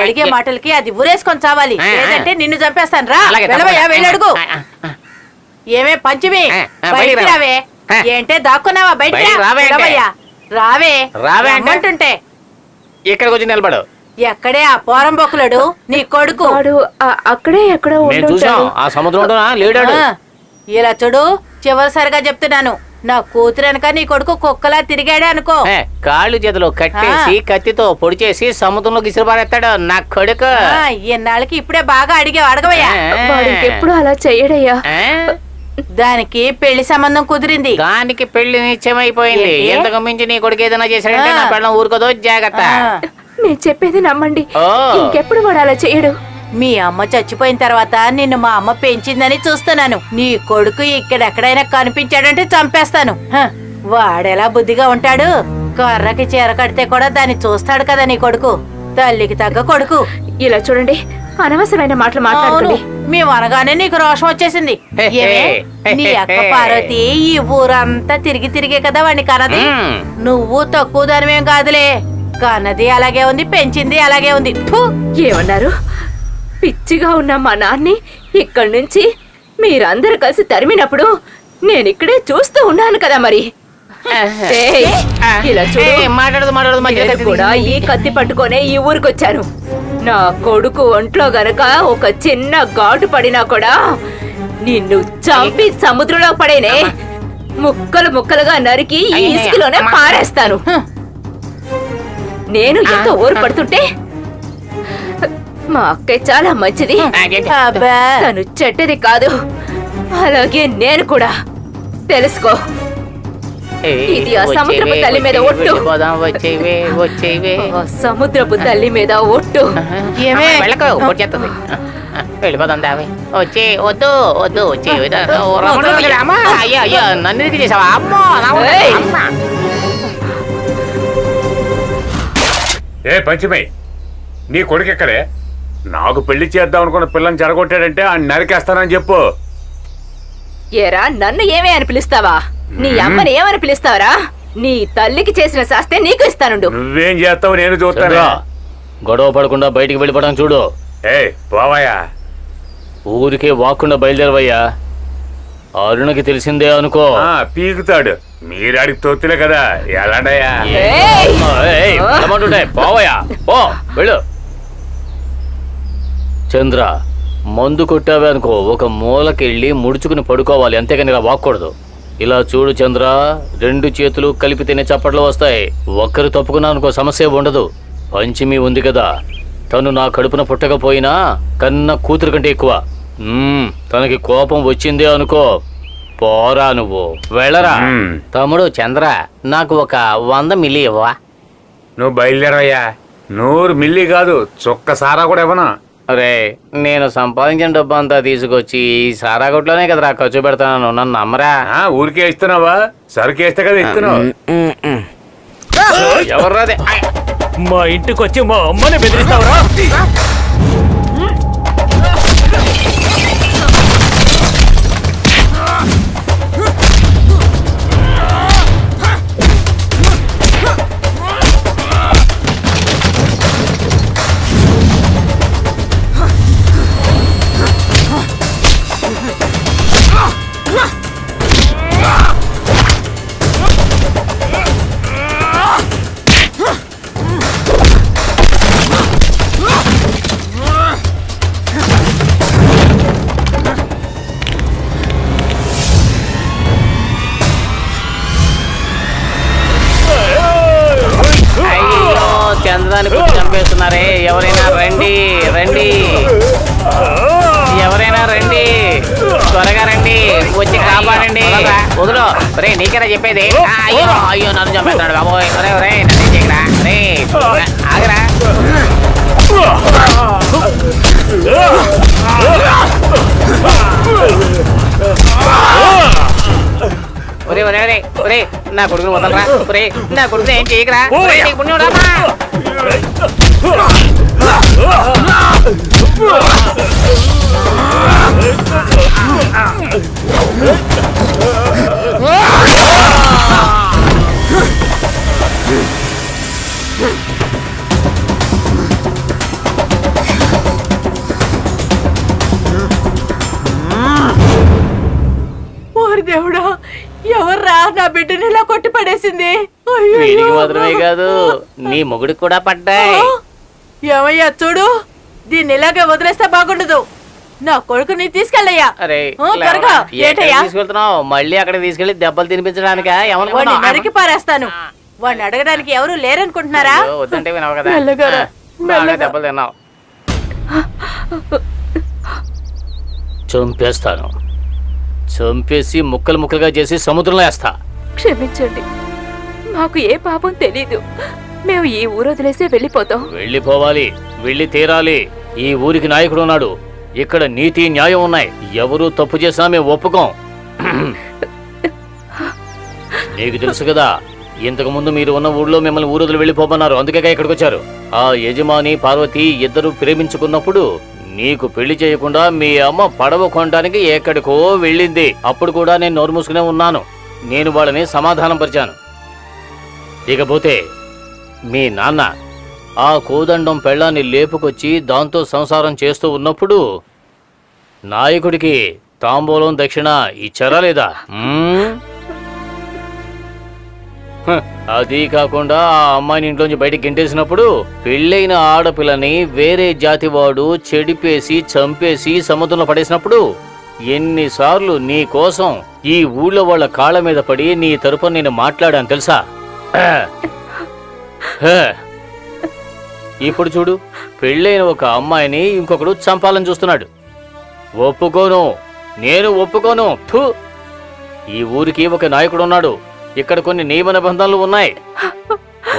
అడిగే మాటలకి అది ఊరేసుకొని చావాలి. లేదంటే నిన్ను చంపేస్తాను. రా. ఏమే పంచమి. రావే. ఏంటే దాక్కున్నావా? రా. రావే. రావే. రావే అంటే. రమ్మంటుంటే. ఇక్కడికి వచ్చి నిలబడు. ఎక్కడే ఆ పోరం బొక్కులడు? నీ కొడుకు. అక్కడే ఎక్కడో మేము చూసాం ఉండుంటాడు. ఆ సముద్రంలో లేడాడు. ఆ, ఇలా చూడు. చివరిసారిగా చెప్తున్నాను. నా కూతురు వెనక నీ కొడుకు కుక్కలా తిరిగాడే అనుకో. ఏ, కాళ్ళు చేతులు కట్టేసి కత్తితో పొడి చేసి సముద్రంలోకి ఇసురుపారేస్తాడు నా కొడుకు. ఆ, ఇన్నాళ్ళకి ఇప్పుడే బాగా అడిగావు అడగవయ్యా. వాడు ఇంకెప్పుడు అలా చెయ్యడయ్యా? దానికి పెళ్ళి సంబంధం కుదిరింది. దానికి పెళ్ళి నిశ్చయమైపోయింది. ఏంటి? ఎంతకు మించి నీ కొడుకు ఏదైనా చేశాడంటే. నా పెళ్ళం ఊరుకోదో జాగ్రత్త. ఆ, నేను చెప్పేది నమ్మండి. ఓ. ఇంకెప్పుడు వాడు అలా చెయ్యడు మీ అమ్మ చచ్చిపోయిన తర్వాత నిన్ను మా అమ్మ పెంచిందని చూస్తున్నాను. నీ కొడుకు ఇక్కడెక్కడైనా కనిపించాడంటే చంపేస్తాను. హ, వాడెలా బుద్ధిగా ఉంటాడు? కర్రకి చీర కడితే కూడా దాన్ని చూస్తాడు కదా నీ కొడుకు. తల్లికి తగ్గ కొడుకు. ఇలా చూడండి. అనవసరమైన మాటలు మాట్లాడుకోండి. మేము అనగానే నీకు రోషం వచ్చేసింది. నీ అక్క పార్వతి ఈ ఊరంతా తిరిగి తిరిగే కదా వాడిని కనది. నువ్వు తక్కువ దానివేం కాదులే. కన్నది అలాగే ఉంది పెంచింది అలాగే ఉంది! ఏమన్నారు? పిచ్చిగా ఉన్న మా నాన్ని ఇక్కడి నుంచి మీరందరూ కలిసి తరిమినప్పుడు నేను ఇక్కడే చూస్తూ ఉన్నాను కదా మరి. ఇలా చూడు. కూడా ఈ కత్తి పట్టుకొనే ఈ ఊరికొచ్చాను. నా కొడుకు ఒంట్లో గనక ఒక చిన్న ఘాటు పడినా కూడా నిన్ను చంపి సముద్రంలో పడేనే ముక్కలు ముక్కలుగా నరికి ఈ ఇసుకలోనే. పారేస్తాను. నేను ఎంతో ఓరు పడుతుంటే మా అక్క చాలా మంచిది? అబ్బా తను చెడ్డది కాదు. అలాగే నేను కూడా. తెలుసుకో. ఇది ఆ సముద్రపు తల్లి మీద ఒట్టు. వచ్చేవే వచ్చేవే. ఆ సముద్రపు తల్లి మీద ఒట్టు. ఏమే? అమ్మ, వెళ్ళకు వచ్చేస్తుంది వెళ్ళిపోదాం దావే. వచ్చే వద్దు వద్దు వచ్చే అమ్మా అయ్యో అయ్యో నన్ను ఇది చేసావా? అమ్మో నా వద్దు, ఏయ్. అమ్మ. ఏ పంచమి నీ కొడుకు ఎక్కడే నాకు పెళ్ళి చేద్దాం అనుకున్న పిల్లని చెడగొట్టాడంటే ఆ నరికేస్తానని చెప్పు. ఏరా నన్ను ఏమే అని పిలుస్తావా? నీ అమ్మని ఏమని పిలుస్తావరా? నీ తల్లికి చేసిన శాస్తే నీకు ఇస్తానుండు. నువ్వేం చేస్తావు నేను చూస్తాను. గొడవ పడకుండా బయటికి వెళ్ళిపోవడం చూడు. ఏ పోవాయా ఊరికే వాకుండా బయలుదేరవయ్యా. అరుణకి తెలిసిందే అనుకో. ఆ, పీకుతాడు. మీరాడికి తొత్తులే కదా. ఎలాడయ్యా? ఏయ్! పోవయ్యా. పో వెళ్ళు. చంద్ర మందు కొట్టావే అనుకో ఒక మూలకెళ్ళి ముడుచుకుని పడుకోవాలి. అంతేగాని ఇలా వాక్కూడదు. ఇలా చూడు చంద్ర రెండు చేతులు కలిపితేనే చప్పట్లు వస్తాయి. ఒక్కరు తప్పుకున్నా అనుకో సమస్య ఉండదు. పంచమి ఉంది కదా. తను నా కడుపున పుట్టకపోయినా కన్న కూతురు కంటే ఎక్కువ. తనకి కోపం వచ్చిందే అనుకో. పోరా నువ్వు. వెళ్ళరా. మ్మ్. తమ్ముడు చంద్ర నాకు ఒక వంద మిల్లి ఇవ్వా నువ్వు బయలుదేరవయ్యా. నూరు మిల్లి కాదు చుక్క సారా కూడా ఇవ్వను? అరే నేను సంపాదించిన డబ్బు అంతా తీసుకొచ్చి ఈ సారా కొట్లోనే కదరా ఖర్చు పెడతాను నన్ను నమ్మరా? ఆ, ఊరికే ఇస్తున్నావా? సరుకేస్తే కదా ఇస్తున్నావు. ఎవర్రాదే మా ఇంటికి వచ్చి మా అమ్మని బెదిరిస్తావురా? అయ్యో త్వరగా రండి. వచ్చి కాపాడండి. వదులు. రే నీకేనా చెప్పేది? అయ్యో అయ్యో నన్ను చంపేస్తున్నాడు బాబోయ్. ఒరే ఒరే నన్ను చేయరా రే ఆగరా. ఒరే ఒరే ఒరే ఒరే నా కొడుకుని వదలరా. ఒరే నా కొడుకుని ఏం చేయకరా? పుణ్యం రామా ఎవరా కాదు నీ మొగుడికి కూడా పడ్డాయి? ఏమయ్యా చూడు దీన్ని ఇలాగే వదిలేస్తే బాగుండదు. నా కొడుకుని తీసుకెళ్ళయ్యా. అరే త్వరగా ఏటయ్యా? తీసుకెళ్తున్నావు? మళ్ళీ అక్కడ తీసుకెళ్ళి దెబ్బలు తినిపించడానికా? నరికి పారేస్తాను. వాడిని అడగడానికి ఎవరు లేరనుకుంటున్నారా? వద్దంటే వినవు కదా దెబ్బలు తిన్నావు. చంపేస్తాను. చంపేసి ముక్కలు ముక్కలుగా చేసి సముద్రంలో వేస్తా. క్షమించండి. మాకు ఏ పాపం తెలీదు. మేము ఈ ఊరు వదిలేసే వెళ్ళిపోతాం. వెళ్ళిపోవాలి. వెళ్ళి తీరాలి. ఈ ఊరికి నాయకుడు ఉన్నాడు. ఇక్కడ నీతి న్యాయం ఉన్నాయి. ఎవరు తప్పు చేసినా మేము ఒప్పుకోం. నీకు తెలుసు కదా ఇంతకు ముందు మీరు ఉన్న ఊళ్ళో మిమ్మల్ని ఊరుదులు వెళ్ళిపోమన్నారు. అందుకే ఇక్కడికి వచ్చారు. ఆ యజమాని పార్వతి ఇద్దరు ప్రేమించుకున్నప్పుడు నీకు పెళ్ళి చేయకుండా మీ అమ్మ పడవ కొనడానికి ఎక్కడికో వెళ్ళింది. అప్పుడు కూడా నేను నోరు మూసుకునే ఉన్నాను. నేను వాళ్ళని సమాధానం పరిచాను ఇకపోతే మీ నాన్న ఆ కోదండం పెళ్ళాన్ని లేపుకొచ్చి దాంతో సంసారం చేస్తూ ఉన్నప్పుడు నాయకుడికి తాంబూలం దక్షిణ ఇచ్చారా లేదా? అది కాకుండా ఆ అమ్మాయిని ఇంట్లోంచి బయటికి గెంటేసినప్పుడు పెళ్ళైన ఆడపిల్లని వేరే జాతి వాడు చెడిపేసి చంపేసి సముద్రంలో పడేసినప్పుడు ఎన్నిసార్లు నీ కోసం ఈ ఊళ్ళో వాళ్ళ కాళ్ళ మీద పడి నీ తరపున నేను మాట్లాడాను తెలుసా? ఇప్పుడు చూడు పెళ్ళైన ఒక అమ్మాయిని ఇంకొకడు చంపాలని చూస్తున్నాడు. ఒప్పుకోను నేను ఒప్పుకోను థూ. ఈ ఊరికి ఒక నాయకుడు ఉన్నాడు. ఇక్కడ కొన్ని నియమ నిబంధనలు ఉన్నాయి.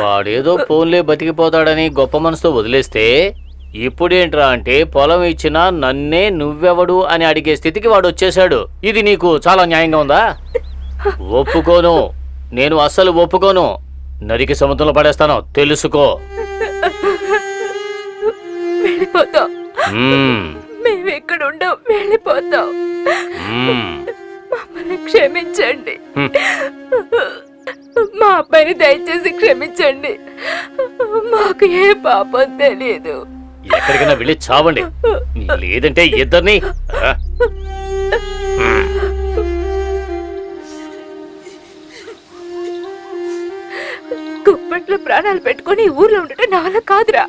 వాడేదో పోన్లే బతికిపోతాడని గొప్ప మనసుతో వదిలేస్తే ఇప్పుడేంట్రా అంటే పొలం ఇచ్చినా నన్నే నువ్వెవడు అని అడిగే స్థితికి వాడు వచ్చేశాడు. ఇది నీకు చాలా న్యాయంగా ఉందా? ఒప్పుకోను నేను అస్సలు ఒప్పుకోను. నరికి సముద్రంలో పడేస్తాను. తెలుసుకో. వెళ్ళిపోతాం. మ్మ్. మేము ఇక్కడ ఉండం వెళ్ళిపోతాం. మ్మ్. మమ్మల్ని క్షమించండి. మా అబ్బాయిని దయచేసి క్షమించండి. మాకు ఏ పాపం తెలియదు ఎక్కడికైనా వెళ్ళి చావండి. లేదంటే ఇద్దరిని గుప్పట్లో ప్రాణాలు పెట్టుకొని ఊర్లో ఉండటం నా వల్ల కాదురా.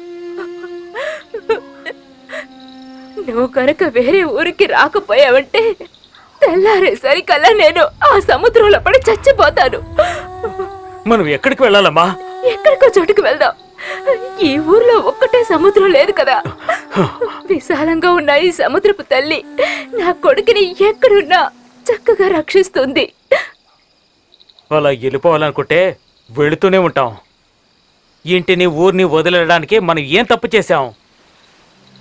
నువ్వు కనుక వేరే ఊరికి రాకపోయావంటే తెల్లారేసరికల్లా నేను ఆ సముద్రంలో పడి చచ్చిపోతాను. మనం ఎక్కడికి వెళ్ళాలమ్మా? ఎక్కడికో చోటుకు వెళ్దాం. ఈ ఊర్లో ఒక్కటే సముద్రం లేదు కదా. విశాలంగా ఉన్న ఈ సముద్రపు తల్లి నా కొడుకుని ఎక్కడున్నా చక్కగా రక్షిస్తుంది. అలా వెళ్ళిపోవాలనుకుంటే వెళుతూనే ఉంటాం. ఇంటిని ఊరిని వదిలేయడానికి మనం ఏం తప్పు చేశాం?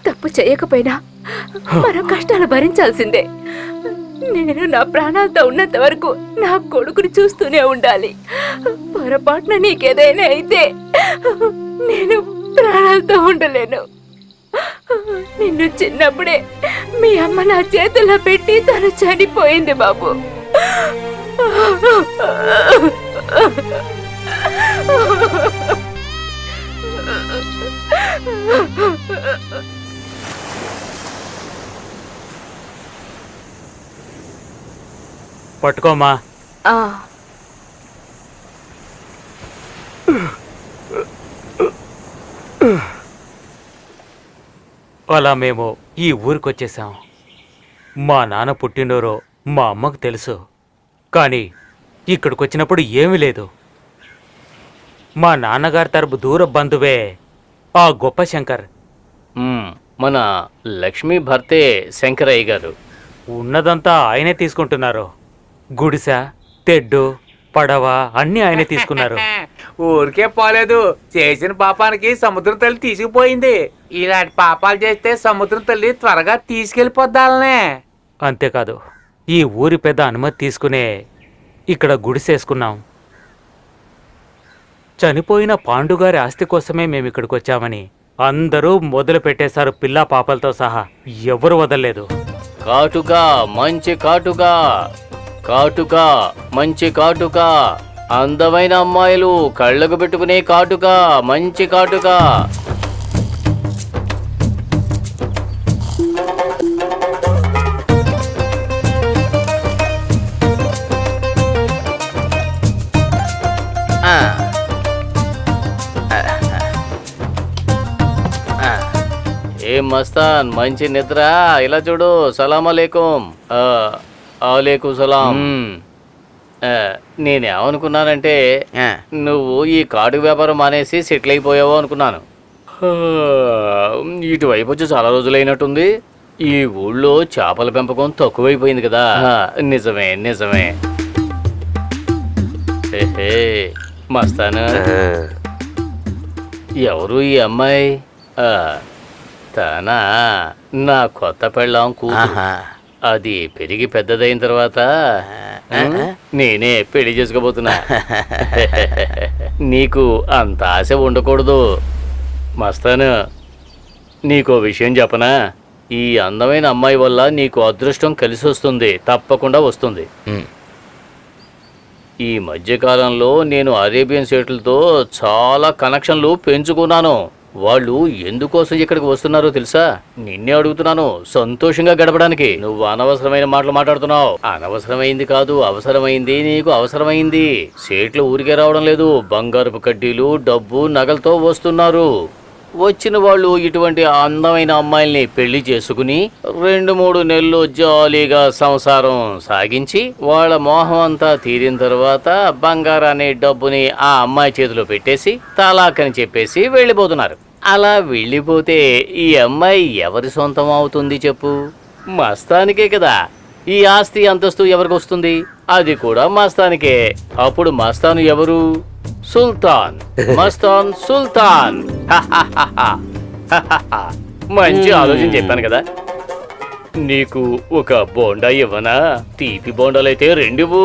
తప్పు చేయకపోయినా మనం కష్టాలు భరించాల్సిందే. నేను నా ప్రాణాలతో ఉన్నంత వరకు నా కొడుకుని చూస్తూనే ఉండాలి. పొరపాటున నీకేదైనా అయితే నేను ప్రాణాలతో ఉండలేను. నిన్ను చిన్నప్పుడే మీ అమ్మ నా చేతుల్లో పెట్టి తను చనిపోయింది బాబు. పట్టుకోమా అలా మేము ఈ ఊరికి వచ్చేసాం మా నాన్న పుట్టినోరో మా అమ్మకు తెలుసు. కానీ ఇక్కడికి వచ్చినప్పుడు ఏమీ లేదు. మా నాన్నగారి తరపు దూర బంధువే ఆ గొప్ప శంకర్. మ్మ్. మన లక్ష్మీ భర్తే శంకరయ్య గారు. ఉన్నదంతా ఆయనే తీసుకుంటున్నారు. గుడిసె తెడ్డు పడవ అన్నీ ఆయనే తీసుకున్నారు. ఊరికే పోలేదు. చేసిన పాపానికి సముద్రం తల్లి తీసుకుపోయింది. ఇలాంటి పాపాలు చేస్తే సముద్రం తల్లి త్వరగా తీసుకెళ్ళిపోద్దాలనే అంతేకాదు ఈ ఊరి పెద్ద అనుమతి తీసుకునే ఇక్కడ గుడిసేసుకున్నాం. చనిపోయిన పాండుగారి ఆస్తి కోసమే మేము ఇక్కడికి వచ్చామని అందరూ మొదలు పెట్టేశారు పిల్ల పాపలతో సహా. ఎవరు వదలలేదు. కాటుగా మంచి కాటుగా కాటుగా మంచి కాటుగా అందమైన అమ్మాయిలు కళ్ళకు పెట్టుకునే కాటుగా మంచి కాటుగా ఏం మస్తాన్? మంచి నిద్ర. ఇలా చూడు. సలాం అలేకుం. అలేకుం సలాం. నేనేమనుకున్నానంటే నువ్వు ఈ కాడు వ్యాపారం మానేసి సెటిల్ అయిపోయావు అనుకున్నాను. ఇటువైపు వచ్చి చాలా రోజులైనట్టుంది ఈ ఊళ్ళో చేపల పెంపకం తక్కువైపోయింది కదా. నిజమే నిజమే. మస్తాను? ఎవరు ఈ అమ్మాయి? తనా? నా కొత్త పెళ్ళాం కూతురు. అది పెరిగి పెద్దదైన తర్వాత ఉమ్, నేనే పెళ్ళి చేసుకోబోతున్నా. నీకు అంత ఆశ ఉండకూడదు. మస్తాను నీకో విషయం చెప్పనా? ఈ అందమైన అమ్మాయి వల్ల నీకు అదృష్టం కలిసి వస్తుంది తప్పకుండా వస్తుంది. ఈ మధ్యకాలంలో నేను అరేబియన్ స్టేట్లతో చాలా కనెక్షన్లు పెంచుకున్నాను. వాళ్ళు ఎందుకోసం ఇక్కడికి వస్తున్నారో తెలుసా? నిన్నే అడుగుతున్నాను సంతోషంగా గడపడానికి. నువ్వు అనవసరమైన మాటలు మాట్లాడుతున్నావు. అనవసరమైంది కాదు అవసరమైంది నీకు అవసరమైంది. సేట్లు ఊరికే రావడం లేదు. బంగారపు కడ్డీలు డబ్బు నగలతో వస్తున్నారు. వచ్చిన వాళ్ళు ఇటువంటి అందమైన అమ్మాయిల్ని పెళ్ళి చేసుకుని రెండు మూడు నెలలు జాలీగా సంసారం సాగించి వాళ్ళ మోహం అంతా తీరిన తర్వాత బంగారాన్ని డబ్బుని ఆ అమ్మాయి చేతిలో పెట్టేసి తలాక్ అని చెప్పేసి వెళ్ళిపోతున్నారు. అలా వెళ్ళిపోతే ఈ అమ్మాయి ఎవరి సొంతం అవుతుంది చెప్పు? మస్తానికే కదా. ఈ ఆస్తి అంతస్తు ఎవరికి వస్తుంది? అది కూడా మస్తానికే. అప్పుడు మస్తాను ఎవరు? సుల్తాన్ మస్తాన్ సుల్తాన్ మంచి ఆలోచన చెప్పాను కదా. నీకు ఒక బోండా ఇవ్వనా? తీపి బోండాలైతే రెండివు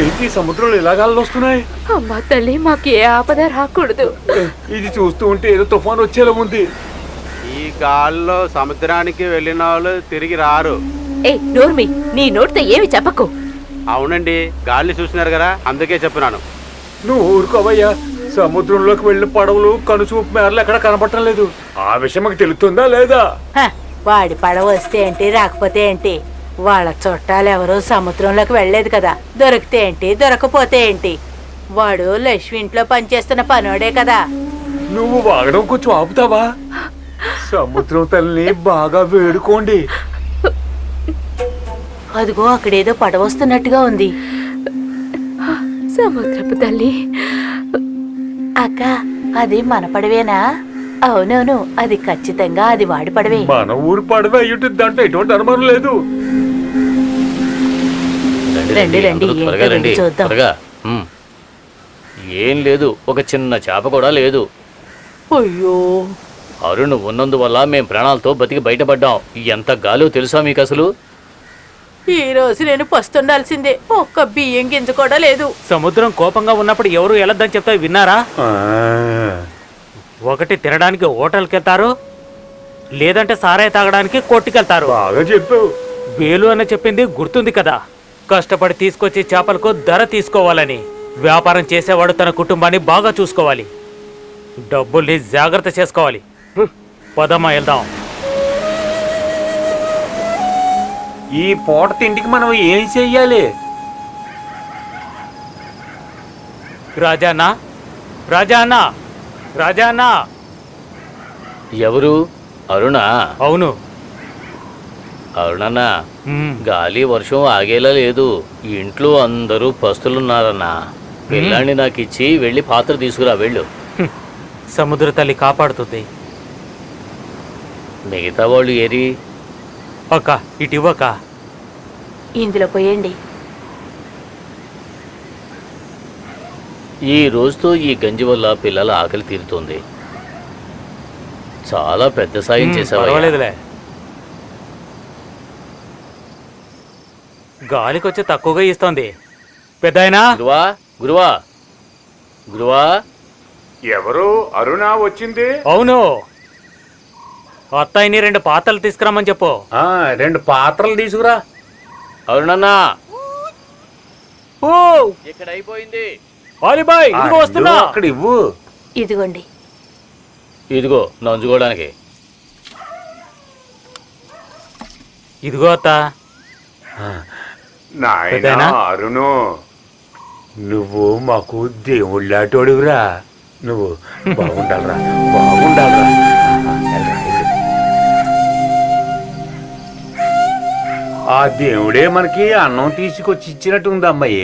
ఏంటి సముద్రంలో ఇలాగాళ్ళు వస్తున్నాయి? అమ్మా తల్లి మాకు ఏ ఆపద రాకూడదు. ఇది చూస్తూ ఉంటే ఏదో తుఫాన్ వచ్చేలా ఉంది. ఈ గాల్లో సముద్రానికి వెళ్ళిన వాళ్ళు తిరిగి రారు. ఏ నోర్మి నీ నోటితో ఏమి చెప్పకు. అవునండి గాలి చూసినారు కదా అందుకే చెప్తున్నాను నువ్వు ఊరుకోవయ్యా సముద్రంలోకి వెళ్ళిన పడవలు కనుచూపు మేరలు ఎక్కడ కనపడటం లేదు. ఆ విషయం మాకు తెలుస్తుందా లేదా? హ, వాడి పడవ వస్తే ఏంటి రాకపోతే ఏంటి? వాళ్ళ చుట్టాలు ఎవరు సముద్రంలోకి వెళ్ళలేదు కదా దొరికితే ఏంటి దొరకపోతే ఏంటి? వాడు లక్ష్మి ఇంట్లో పనిచేస్తున్న పనోడే కదా. నువ్వు వాగడం కొంచెం ఆపుతావా? సముద్రం తల్లిని బాగా వేడుకోండి. అదిగో అక్కడేదో పడవ వస్తున్నట్టుగా ఉంది. సముద్రపు తల్లి. అక్క అది మన పడవేనా? అవునవును అది ఖచ్చితంగా అది వాడి పడవే. మన ఊరు పడవ అయ్యుంటుంది దాంట్లో ఎటువంటి అనుమానం లేదు. రండి, రండి, అందరూ త్వరగా రండి రండి, చూద్దాం. త్వరగా. ఉమ్. ఏం లేదు ఒక చిన్న చేప కూడా లేదు. అయ్యో. అరుణ్ ఉన్నందువల్ల మేం ప్రాణాలతో బతికి బయటపడ్డాం. ఎంత గాలో తెలుసా మీకు అసలు? ఈ రోజు నేను పస్తుండాల్సిందే ఒక్క బియ్యం గింజ కూడా లేదు. సముద్రం కోపంగా ఉన్నప్పుడు ఎవరు వెళ్ళొద్దని చెప్తా విన్నారా? ఒకటి తినడానికి హోటల్కి వెళ్తారు లేదంటే సారాయి తాగడానికి కొట్టుకెళ్తారు బాగా చెప్పావు. వేలు అని చెప్పింది గుర్తుంది కదా. కష్టపడి తీసుకొచ్చి చేపలకు ధర తీసుకోవాలని వ్యాపారం చేసేవాడు తన కుటుంబాన్ని బాగా చూసుకోవాలి. డబ్బుల్ని జాగ్రత్త చేసుకోవాలి. పదమ్మా వెళ్దాం ఈ పూట తిండికి మనం ఏం చెయ్యాలి? రాజా అన్న రాజా అన్న రాజా అన్న ఎవరు? అరుణా? అవును. అరుణన్నా మ్మ్. గాలి వర్షం ఆగేలా లేదు. ఇంట్లో అందరూ పస్తులున్నారన్నా. పిల్లాన్ని నాకు ఇచ్చి వెళ్ళి పాత్ర తీసుకురా వెళ్ళు. సముద్ర తల్లి కాపాడుతుంది. మిగతా వాళ్ళు ఏరి? అక్క ఇటు ఇవ్వక ఇందులో పోయండి. ఈ రోజుతో ఈ గంజి వల్ల పిల్లల ఆకలి తీరుతుంది. చాలా పెద్ద సాయం చేసావా పర్వాలేదులే. గాలికొచ్చి తక్కువగా ఇస్తోంది. పెద్దాయనా? గురువా గురువా. గురువా. ఎవరు? అరుణ వచ్చింది? అవును. అత్తాయిని రెండు పాత్రలు తీసుకురమ్మని చెప్పు ఆ రెండు పాత్రలు తీసుకురా అరుణన్నా ఓ ఇక్కడ అయిపోయింది ఆలిబాయ్ ఆ, ఇదిగో వస్తున్నా ఇదిగో అక్కడ ఇవ్వు ఇదిగోండి ఇదిగో నంచుకోవడానికి ఇదిగో అత్త నాయనా? అరుణు నువ్వు మాకు దేవుళ్ళాటోడుగురా నువ్వు బాగుండాలరా బాగుండాలరా వెళ్ళరా, ఆ దేవుడే మనకి అన్నం తీసుకొచ్చి ఇచ్చినట్టు ఉంది అమ్మాయి